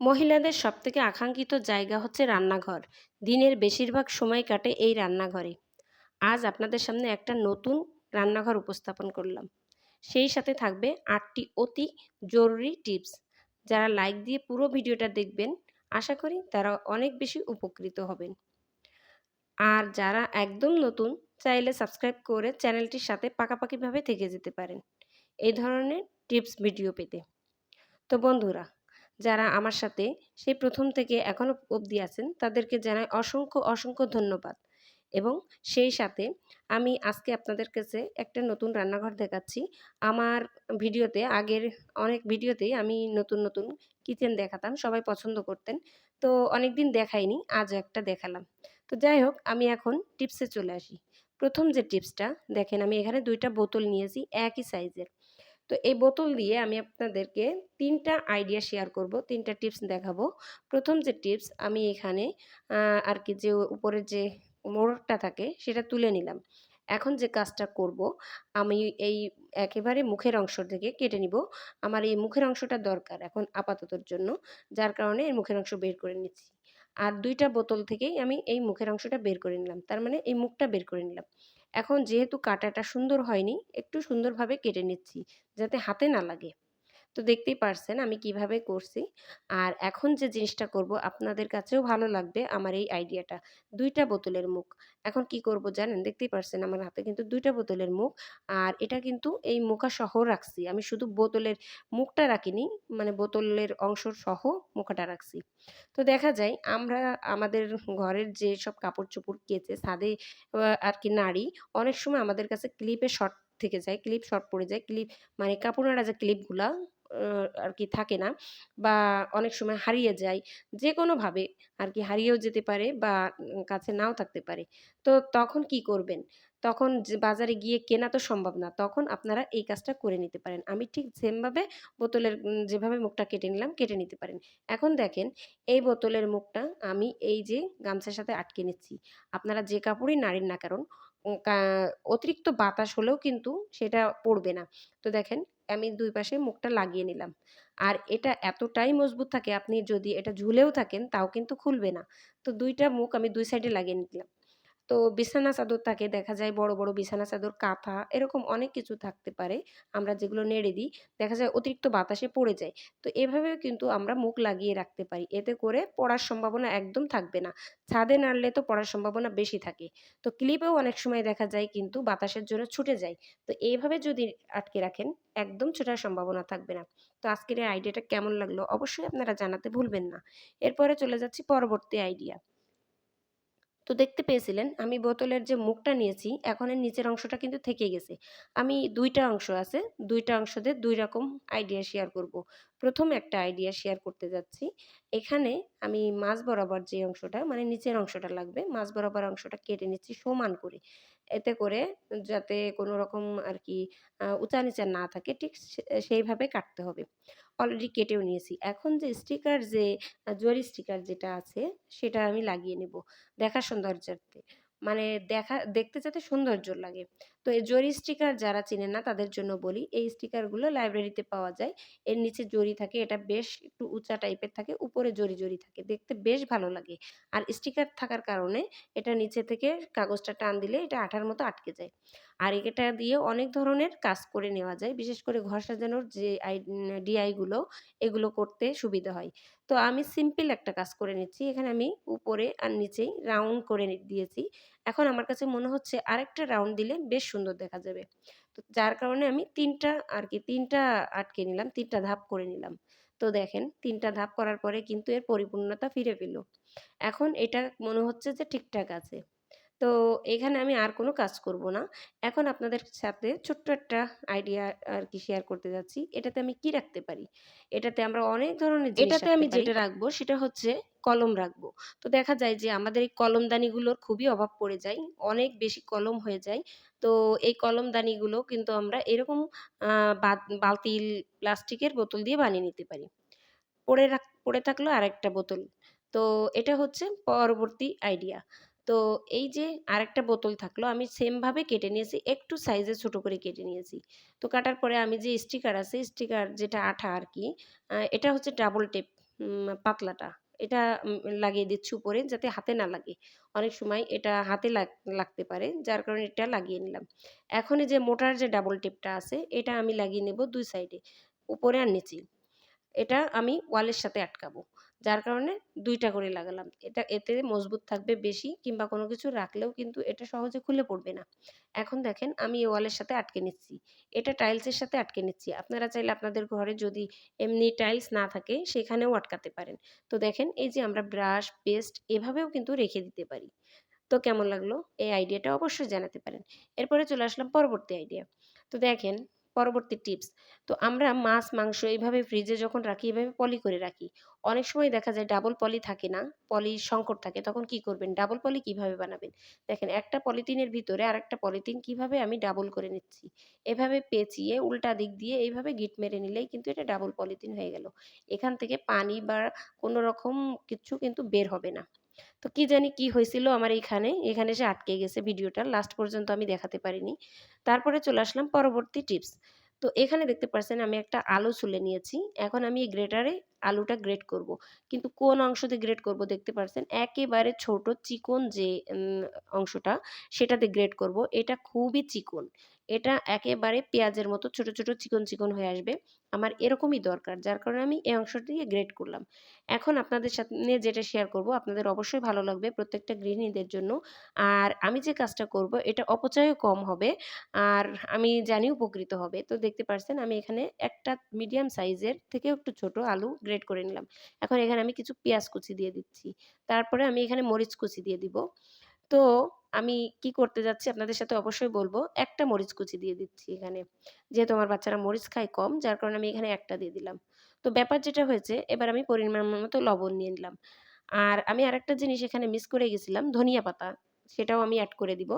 মহিলাদের সবথেকে আকাঙ্ক্ষিত জায়গা হচ্ছে রান্নাঘর। দিনের বেশিরভাগ সময় কাটে এই রান্নাঘরে। আজ আপনাদের সামনে একটা নতুন রান্নাঘর উপস্থাপন করলাম। সেই সাথে থাকবে আটটি অতি জরুরি টিপস। যারা লাইক দিয়ে পুরো ভিডিওটা দেখবেন, আশা করি তারা অনেক বেশি উপকৃত হবেন। আর যারা একদম নতুন, চাইলে সাবস্ক্রাইব করে চ্যানেলটির সাথে পাকাপাকিভাবে থেকে যেতে পারেন। এই ধরনের টিপস ভিডিও পেতে। তো বন্ধুরা যারা আমার সাথে, সেই প্রথম থেকে এখনও অবধি আছেন, তাদেরকে জানাই অসংখ্য অসংখ্য ধন্যবাদ। এবং সেই সাথে আমি আজকে আপনাদের কাছে একটা নতুন রান্নাঘর দেখাচ্ছি। আমার ভিডিওতে, আগের অনেক ভিডিওতেই আমি নতুন নতুন কিচেন দেখাতাম, সবাই পছন্দ করতেন। তো অনেক দিন দেখাইনি আজ একটা দেখালাম। তো যাই হোক, আমি এখন টিপসে চলে আসি। প্রথম যে টিপসটা, দেখেন আমি এখানে দুইটা বোতল নিয়েছি, একই সাইজের। তো এই বোতল দিয়ে আমি আপনাদেরকে তিনটা আইডিয়া শেয়ার করব, তিনটা টিপস দেখাবো। প্রথম যে টিপস, আমি এখানে আর কি যে উপরের যে মোড়টা থাকে, সেটা তুলে নিলাম। এখন যে কাজটা করব, আমি এই একেবারে মুখের অংশ থেকে কেটে নিব। আমার এই মুখের অংশটা দরকার এখন আপাততর জন্য, যার কারণে এই মুখের অংশ বের করে নিচ্ছি। আর দুইটা বোতল থেকেই আমি এই মুখের অংশটা বের করে নিলাম, তার মানে এই মুখটা বের করে নিলাম। এখন যেহেতু কাটাটা সুন্দর হয়নি একটু সুন্দরভাবে কেটে নিচ্ছি যাতে হাতে না লাগে। তো দেখতেই পারছেন আমি কীভাবে করছি। আর এখন যে জিনিসটা করব আপনাদের কাছেও ভালো লাগবে আমার এই আইডিয়াটা। দুইটা বোতলের মুখ। এখন কি করব জানেন? দেখতেই পারছেন আমার হাতে কিন্তু দুইটা বোতলের মুখ। আর এটা কিন্তু এই মুখা সহ রাখছি। আমি শুধু বোতলের মুখটা রাখিনি মানে বোতলের অংশ সহ মুখাটা রাখছি। তো দেখা যায় আমরা, আমাদের ঘরের যে সব কাপড় চোপড় কেচে ছাদে আর কি নাড়ি, অনেক সময় আমাদের কাছে ক্লিপে শর্ট থেকে যায় ক্লিপ শর্ট পড়ে যায় ক্লিপ মানে কাপড় নাড়া যে ক্লিপগুলা আর কি থাকে না বা অনেক সময় হারিয়ে যায়। যে কোনোভাবে আর কি হারিয়েও যেতে পারে বা কাছে নাও থাকতে পারে। তো তখন কি করবেন? তখন বাজারে গিয়ে কেনা তো সম্ভব না। তখন আপনারা এই কাজটা করে নিতে পারেন। আমি ঠিক সেমভাবে বোতলের যেভাবে মুখটা কেটে নিলাম কেটে নিতে পারেন। এখন দেখেন এই বোতলের মুখটা আমি এই যে গামছার সাথে আটকে নিচ্ছি। আপনারা যে কাপড়ই নাড়েন না কারণ অতিরিক্ত বাতাস হলেও কিন্তু সেটা পড়বে না। তো দেখেন আমি দুই পাশে মুখটা লাগিয়ে নিলাম। আর এটা এতটাই মজবুত থাকে, আপনি যদি এটা ঝুলেও থাকেন, তাও কিন্তু খুলবে না। তো দুইটা মুখ আমি দুই সাইডে লাগিয়ে নিলাম। তো বিছানা চাদর থাকে দেখা যায় বড় বড় বিছানা চাদর, কাঁথা এরকম অনেক কিছু থাকতে পারে। আমরা যেগুলো নেড়ে দিই, দেখা যায় অতিরিক্ত বাতাসে পড়ে যায়। তো এভাবেও কিন্তু আমরা মুখ লাগিয়ে রাখতে পারি। এতে করে পড়ার সম্ভাবনা একদম থাকবে না। ছাদে নাড়লে তো পড়ার সম্ভাবনা বেশি থাকে। তো ক্লিপেও অনেক সময় দেখা যায় কিন্তু বাতাসের জন্য ছুটে যায়। তো এইভাবে যদি আটকে রাখেন, একদম ছোটার সম্ভাবনা থাকবে না। তো আজকের এই আইডিয়াটা কেমন লাগল অবশ্যই আপনারা জানাতে ভুলবেন না। এরপরে চলে যাচ্ছি পরবর্তী আইডিয়া। তো দেখতে পেয়েছিলেন, আমি বোতলের যে মুখটা নিয়েছি, এখন এর নিচের অংশটা কিন্তু থেকে গেছে। আমি দুইটা অংশ আছে, দুইটা অংশ দিয়ে দুই রকম আইডিয়া শেয়ার করব। প্রথম একটা আইডিয়া শেয়ার করতে যাচ্ছি। এখানে আমি মাছ বরাবর যে অংশটা মানে নিচের অংশটা লাগবে মাছ বরাবর অংশটা কেটে নিচ্ছি সমান করে। এতে করে যাতে কোনো রকম আর কি উঁচা নিচা না থাকে, ঠিক সেইভাবে কাটতে হবে। অলরেডি কেটেও নিয়েছি। এখন যে স্টিকার যে জরি স্টিকার যেটা আছে, সেটা আমি লাগিয়ে নেব দেখার সৌন্দর্যার্থে মানে দেখা, দেখতে যাতে সৌন্দর্য লাগে। তো এই জরি স্টিকার যারা চিনে না, তাদের জন্য বলি, এই স্টিকারগুলো লাইব্রেরিতে পাওয়া যায়। এর নিচে জরি থাকে, এটা বেশ একটু উঁচা টাইপের থাকে, উপরে জরি জরি থাকে। দেখতে বেশ ভালো লাগে। আর স্টিকার থাকার কারণে, এটা নিচে থেকে কাগজটা টান দিলে, এটা আঠার মতো আটকে যায়। আর এটা দিয়ে অনেক ধরনের কাজ করে নেওয়া যায়। বিশেষ করে ঘর সাজানোর যে আই ডিআইগুলো এগুলো করতে সুবিধা হয়। তো আমি সিম্পল একটা কাজ করে নিচ্ছি। এখানে আমি উপরে আর নিচেই রাউন্ড করে দিয়েছি। এখন আমার কাছে মনে হচ্ছে আরেকটা রাউন্ড দিলে বেশ সুন্দর দেখা যাবে। তো যার কারণে আমি তিনটা আর কি, তিনটা আটকে নিলাম, তিনটা ধাপ করে নিলাম। তো দেখেন, তিনটা ধাপ করার পরে কিন্তু এর পরিপূর্ণতা ফিরে পেল। এখন এটা মনে হচ্ছে যে ঠিকঠাক আছে। তো এখানে আমি আর কোনো কাজ করব না। এখন আপনাদের সাথে ছোট্ট একটা আইডিয়া আর কি শেয়ার করতে যাচ্ছি। এটাতে আমি কি রাখতে পারি? এটাতে আমরা অনেক ধরনের এটাতে আমি যেটা রাখব সেটা হচ্ছে কলম রাখব। তো দেখা যায় যে আমাদের এই কলমদানিগুলোর খুবই অভাব পড়ে যায় অনেক বেশি কলম হয়ে যায়। তো এই কলমদানিগুলো কিন্তু আমরা এরকম বালতি প্লাস্টিকের বোতল দিয়ে বানিয়ে নিতে পারি। পড়ে রাখ পড়ে থাকল আরেকটা বোতল। তো এটা হচ্ছে পরবর্তী আইডিয়া। তো এই যে আরেকটা বোতল থাকল আমি সেমভাবে কেটে নিয়েছি একটু সাইজে ছোট করে কেটে নিয়েছি তো কাটার পরে আমি যে স্টিকার আছে স্টিকার যেটা আঠা আর কি এটা হচ্ছে ডাবল টেপ পাতলাটা। এটা লাগিয়ে দিচ্ছি উপরে যাতে হাতে না লাগে। অনেক সময় এটা হাতে লাগ লাগতে পারে। যার কারণে এটা লাগিয়ে নিলাম। এখন যে মোটার যে ডাবল টেপটা আছে এটা আমি লাগিয়ে নেব দুই সাইডে, উপরে আর নিচে। এটা আমি ওয়ালের সাথে আটকাবো। যার কারণে দুইটা করে লাগালাম। এটা এতে মজবুত থাকবে বেশি কিংবা কোনো কিছু রাখলেও কিন্তু এটা সহজে খুলে পড়বে না। এখন দেখেন আমি ওয়ালের সাথে আটকে নিচ্ছি। এটা টাইলসের সাথে আটকে নিচ্ছি। আপনারা চাইলে আপনাদের ঘরে যদি এমনি টাইলস না থাকে সেখানেও আটকাতে পারেন। তো দেখেন এই যে আমরা ব্রাশ, পেস্ট এভাবেও কিন্তু রেখে দিতে পারি। তো কেমন লাগল? এই আইডিয়াটা অবশ্যই জানাতে পারেন। এরপরে চলে আসলাম পরবর্তী আইডিয়া। তো দেখেন পরবর্তী টিপস। তো আমরা মাছ, মাংস এইভাবে ফ্রিজে যখন রাখি এভাবে পলি করে রাখি। অনেক সময় দেখা যায় ডাবল পলি থাকে না, পলির সংকট থাকে। তখন কি করবেন? ডাবল পলি কীভাবে বানাবেন? দেখেন একটা পলিথিনের ভিতরে আরেকটা পলিথিন কীভাবে আমি ডাবল করে নিচ্ছি। এভাবে পেঁচিয়ে উল্টা দিক দিয়ে এইভাবে গিট মেরে নিলেই কিন্তু এটা ডাবল পলিথিন হয়ে গেল। এখান থেকে পানি বা কোনো রকম কিচ্ছু কিন্তু বের হবে না। তো কি জানি কি হয়েছিল আমার এইখানে, এখানে এসে আটকে গেছে ভিডিওটা। লাস্ট পর্যন্ত আমি দেখাতে পারিনি। তারপরে চলে আসলাম পরবর্তী টিপস। তো এখানে দেখতে পাচ্ছেন আমি একটা আলু ছুলে নিয়েছি। এখন আমি এই গ্রেটারে আলুটা গ্রেট করব। কিন্তু কোন অংশ দিয়ে গ্রেট করব দেখতে পাচ্ছেন একেবারে ছোট চিকন যে অংশটা সেটাতে গ্রেট করব। এটা খুবই চিকন। এটা একেবারে পেঁয়াজের মতো ছোট, ছোট চিকন, চিকন হয়ে আসবে। আমার এরকমই দরকার। যার কারণে আমি এই অংশ দিয়ে গ্রেট করলাম। এখন আপনাদের সামনে যেটা শেয়ার করব আপনাদের অবশ্যই ভালো লাগবে প্রত্যেকটা গৃহিণীদের জন্য। আর আমি যে কাজটা করব এটা অপচয়ও কম হবে। আর আমি জানি উপকৃত হবে। তো দেখতে পারছেন আমি এখানে একটা মিডিয়াম সাইজের থেকেও একটু ছোট আলু গ্রেট করে নিলাম। এখন এখানে আমি কিছু পেঁয়াজ কুচি দিয়ে দিচ্ছি। তারপরে আমি এখানে মরিচ কুচি দিয়ে দিব। তো আমি কি করতে যাচ্ছি আপনাদের সাথে অবশ্যই বলব একটা মরিচ কুচি দিয়ে দিচ্ছি এখানে। যেহেতু আমার বাচ্চারা মরিচ খায় কম, যার কারণে আমি এখানে একটা দিয়ে দিলাম। তো ব্যাপার যেটা হয়েছে, এবার আমি পরিমাণ মতো লবণ নিয়ে নিলাম। আর আমি আরেকটা জিনিস এখানে মিস করে গেছিলাম, ধনিয়া পাতা। সেটাও আমি অ্যাড করে দিব।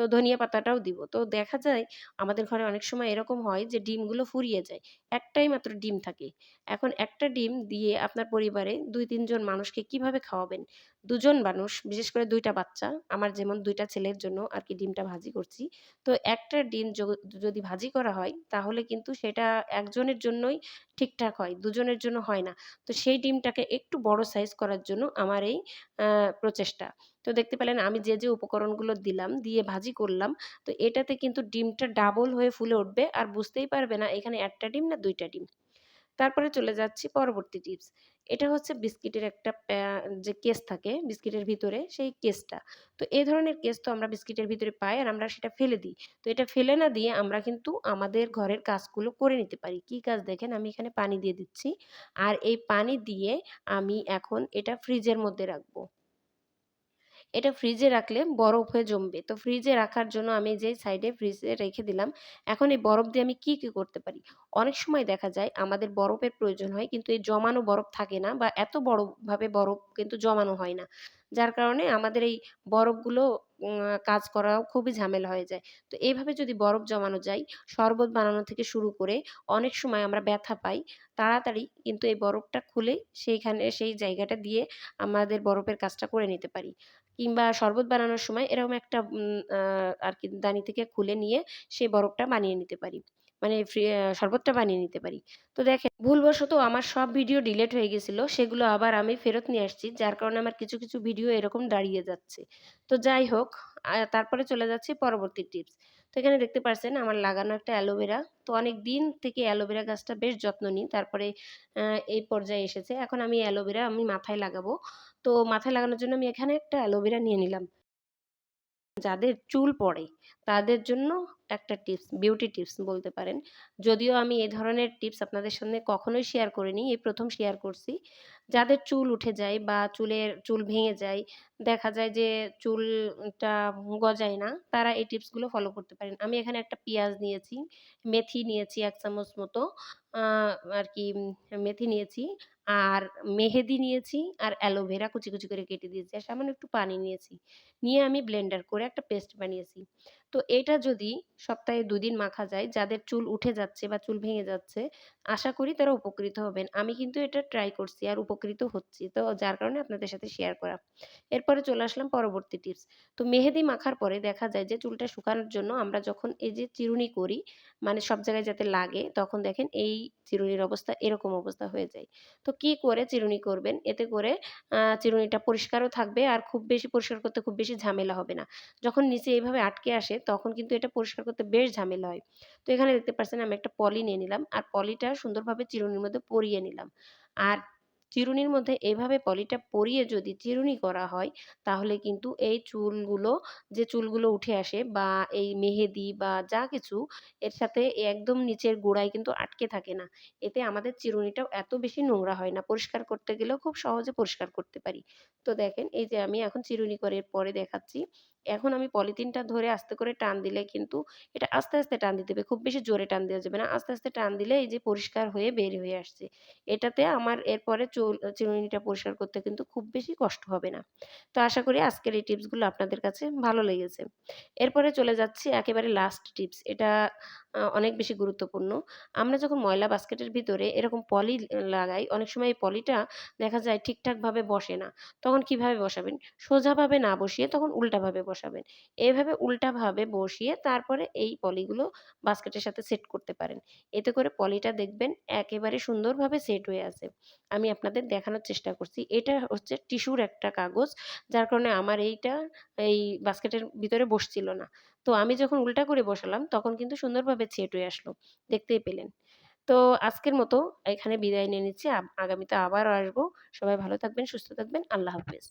তো ধনিয়া পাতাটাও দিব। তো দেখা যায় আমাদের ঘরে অনেক সময় এরকম হয় যে ডিমগুলো ফুরিয়ে যায়। একটাই মাত্র ডিম থাকে। এখন একটা ডিম দিয়ে আপনার পরিবারে ২-৩ জন মানুষকে কীভাবে খাওয়াবেন? দুজন মানুষ বিশেষ করে দুইটা বাচ্চা, আমার যেমন দুইটা ছেলের জন্য আর কি ডিমটা ভাজি করছি। তো একটা ডিম যদি ভাজি করা হয় তাহলে কিন্তু সেটা একজনের জন্যই ঠিকঠাক হয়। দুজনের জন্য হয় না। তো সেই ডিমটাকে একটু বড় সাইজ করার জন্য আমার এই প্রচেষ্টা। তো দেখতে পেলেন আমি যে, যে উপকরণগুলো দিলাম, দিয়ে ভাজি করলাম। তো এটাতে কিন্তু ডিমটা ডাবল হয়ে ফুলে উঠবে আর বুঝতেই পারবে না এখানে একটা ডিম না দুইটা ডিম। তারপরে চলে যাচ্ছি পরবর্তী টিপস। এটা হচ্ছে বিস্কিটের একটা যে কেস থাকে বিস্কিটের ভিতরে সেই কেসটা। তো এ ধরনের কেস তো আমরা বিস্কিটের ভিতরে পাই আর আমরা সেটা ফেলে দিই। তো এটা ফেলে না দিয়ে আমরা কিন্তু আমাদের ঘরের কাজগুলো করে নিতে পারি। কি কাজ দেখেন আমি এখানে পানি দিয়ে দিচ্ছি। আর এই পানি দিয়ে আমি এখন এটা ফ্রিজের মধ্যে রাখব। এটা ফ্রিজে রাখলে বরফ হয়ে জমবে। তো ফ্রিজে রাখার জন্য আমি যেই সাইডে ফ্রিজে রেখে দিলাম। এখন এই বরফ দিয়ে আমি কি, কি করতে পারি? অনেক সময় দেখা যায় আমাদের বরফের প্রয়োজন হয় কিন্তু এই জমানো বরফ থাকে না বা এত বড়ভাবে বরফ কিন্তু জমানো হয় না। যার কারণে আমাদের এই বরফগুলো কাজ করাও খুবই ঝামেলা হয়ে যায়। তো এইভাবে যদি বরফ জমানো যায়, শরবত বানানো থেকে শুরু করে অনেক সময় আমরা ব্যথা পাই। তাড়াতাড়ি কিন্তু এই বরফটা খুলে সেইখানে সেই জায়গাটা দিয়ে আমাদের বরফের কাজটা করে নিতে পারি। কিংবা শরবত বানানোর সময় এরকম একটা উম আ আরকি দানি থেকে খুলে নিয়ে সেই বরফটা বানিয়ে নিতে পারি। মানে শরবতটা বানিয়ে নিতে পারি। তো দেখেন ভুলবশত আমার সব ভিডিও ডিলেট হয়ে গেছিল। সেগুলো আবার আমি ফেরত নিয়ে আসছি। যার কারণে আমার কিছু, কিছু ভিডিও এরকম দাঁড়িয়ে যাচ্ছে। তো যাই হোক তারপরে চলে যাচ্ছি পরবর্তী টিপস। তো এখানে দেখতে পারছেন আমার লাগানো একটা অ্যালোভেরা। তো অনেক দিন থেকে অ্যালোভেরা গাছটা বেশ যত্ন নিই। তারপরে এই পর্যায়ে এসেছে। এখন আমি অ্যালোভেরা আমি মাথায় লাগাবো। তো মাথায় লাগানোর জন্য আমি এখানে একটা অ্যালোভেরা নিয়ে নিলাম। যাদের চুল পড়ে তাদের জন্য একটা টিপস, বিউটি টিপস বলতে পারেন। যদিও আমি এ ধরনের টিপস আপনাদের সামনে কখনোই শেয়ার করিনি। এই প্রথম শেয়ার করছি। যাদের চুল উঠে যায় বা চুলের চুল ভেঙে যায়, দেখা যায় যে চুলটা গজায় না, তারা এই টিপসগুলো ফলো করতে পারেন। আমি এখানে একটা পেঁয়াজ নিয়েছি, মেথি নিয়েছি এক চামচ মতো, আর কি মেথি নিয়েছি, আর মেহেদি নিয়েছি, আর অ্যালোভেরা কুচি, কুচি করে কেটে দিয়েছি। আর সামান্য একটু পানি নিয়েছি। নিয়ে আমি ব্লেন্ডার করে একটা পেস্ট বানিয়েছি। তো এটা যদি সপ্তাহে ২ দিন মাখা যায়, যাদের চুল উঠে যাচ্ছে বা চুল ভেঙে যাচ্ছে, আশা করি তারা উপকৃত হবেন। আমি কিন্তু এটা ট্রাই করছি আর উপকৃত হচ্ছি। তো যার কারণে আপনাদের সাথে শেয়ার করা। এরপরে চলে আসলাম পরবর্তী টিপস। তো মেহেদি মাখার পরে দেখা যায় যে চুলটা শুকানোর জন্য আমরা যখন এই যে চিরুনি করি, মানে সব জায়গায় যাতে লাগে, তখন দেখেন এই চিরুনির অবস্থা এরকম অবস্থা হয়ে যায় তো কি করে চিরুনি করবেন এতে করে চিরুনিটা পরিষ্কারও থাকবে আর খুব বেশি পরিষ্কার করতে খুব বেশি ঝামেলা হবে না যখন নিচে এইভাবে আটকে আসে তখন কিন্তু এটা পরিষ্কার করতে বেশ ঝামেলা হয়। তো এখানে দেখতে পাচ্ছেন আমি একটা পলি নিয়ে নিলাম। আর পলিটা সুন্দরভাবে চিরুনির মধ্যে পরিয়ে নিলাম। আর চিরুনির মধ্যে এভাবে পলিটা পরিয়ে যদি চিরুনি করা হয়, তাহলে কিন্তু এই চুলগুলো, যে চুলগুলো উঠে আসে বা এই মেহেদি বা যা কিছু, এর সাথে একদম নিচের গোড়ায় কিন্তু আটকে থাকে না। এতে আমাদের চিরুনিটাও এত বেশি নোংরা হয় না। পরিষ্কার করতে গেলেও খুব সহজে পরিষ্কার করতে পারি। তো দেখেন, এই যে আমি এখন চিরুনি করে পরে দেখাচ্ছি। এখন আমি পলিথিনটা ধরে আস্তে করে টান দিলে কিন্তু এটা আস্তে আস্তে টান দিতে হবে। খুব বেশি জোরে টান দেওয়া যাবে না। আস্তে আস্তে টান দিলে এই যে পরিষ্কার হয়ে বের হয়ে আসছে, এটাতে আমার এরপরে চুল, চিরুনিটা পরিষ্কার করতে কিন্তু খুব বেশি কষ্ট হবে না। তো আশা করি আজকের এই টিপসগুলো আপনাদের কাছে ভালো লেগেছে। এরপরে চলে যাচ্ছি একেবারে লাস্ট টিপস এটা অনেক বেশি গুরুত্বপূর্ণ। আমরা যখন ময়লা বাস্কেটের ভিতরে এরকম পলি লাগাই, অনেক সময় এই পলিটা দেখা যায় ঠিকঠাকভাবে বসে না। তখন কীভাবে বসাবেন? সোজাভাবে না বসিয়ে তখন উল্টাভাবে বসাবেন। এইভাবে উল্টাভাবে বসিয়ে তারপরে এই পলিগুলো বাস্কেটের সাথে সেট করতে পারেন। এতে করে পলিটা দেখবেন একেবারে সুন্দরভাবে সেট হয়ে আছে। আমি আপনাদের দেখানোর চেষ্টা করছি। এটা হচ্ছে টিস্যুর একটা কাগজ, যার কারণে আমার এইটা, এই বাস্কেটের ভিতরে বসছিল না। তো আমি যখন উল্টা করে বসালাম, তখন কিন্তু সুন্দরভাবে সেট হয়ে আসলো। দেখতেই পেলেন। তো আজকের মতো এখানে বিদায় নিয়ে নিচ্ছি। আগামীতে আবারও আসব। সবাই ভালো থাকবেন, সুস্থ থাকবেন। আল্লাহ হাফেজ।